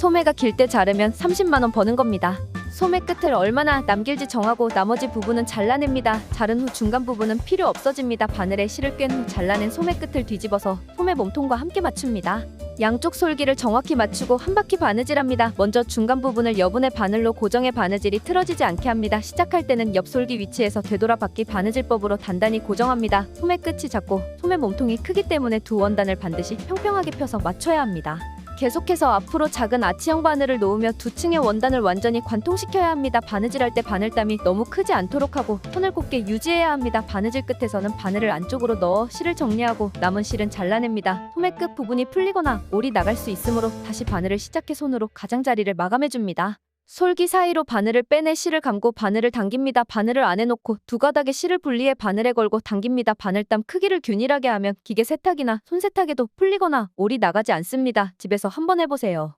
소매가 길 때 자르면 30만원 버는 겁니다. 소매 끝을 얼마나 남길지 정하고 나머지 부분은 잘라냅니다. 자른 후 중간 부분은 필요 없어집니다. 바늘에 실을 꿰후 잘라낸 소매 끝을 뒤집어서 소매 몸통과 함께 맞춥니다. 양쪽 솔기를 정확히 맞추고 한 바퀴 바느질합니다. 먼저 중간 부분을 여분의 바늘로 고정해 바느질이 틀어지지 않게 합니다. 시작할 때는 옆 솔기 위치에서 되돌아 바퀴 바느질법으로 단단히 고정합니다. 소매 끝이 작고 소매 몸통이 크기 때문에 두 원단을 반드시 평평하게 펴서 맞춰야 합니다. 계속해서 앞으로 작은 아치형 바늘을 놓으며 두 층의 원단을 완전히 관통시켜야 합니다. 바느질 할 때 바늘땀이 너무 크지 않도록 하고 손을 곱게 유지해야 합니다. 바느질 끝에서는 바늘을 안쪽으로 넣어 실을 정리하고 남은 실은 잘라냅니다. 소매 끝 부분이 풀리거나 올이 나갈 수 있으므로 다시 바늘을 시작해 손으로 가장자리를 마감해줍니다. 솔기 사이로 바늘을 빼내 실을 감고 바늘을 당깁니다. 바늘을 안에 놓고 두 가닥의 실을 분리해 바늘에 걸고 당깁니다. 바늘땀 크기를 균일하게 하면 기계 세탁이나 손 세탁에도 풀리거나 올이 나가지 않습니다. 집에서 한번 해보세요.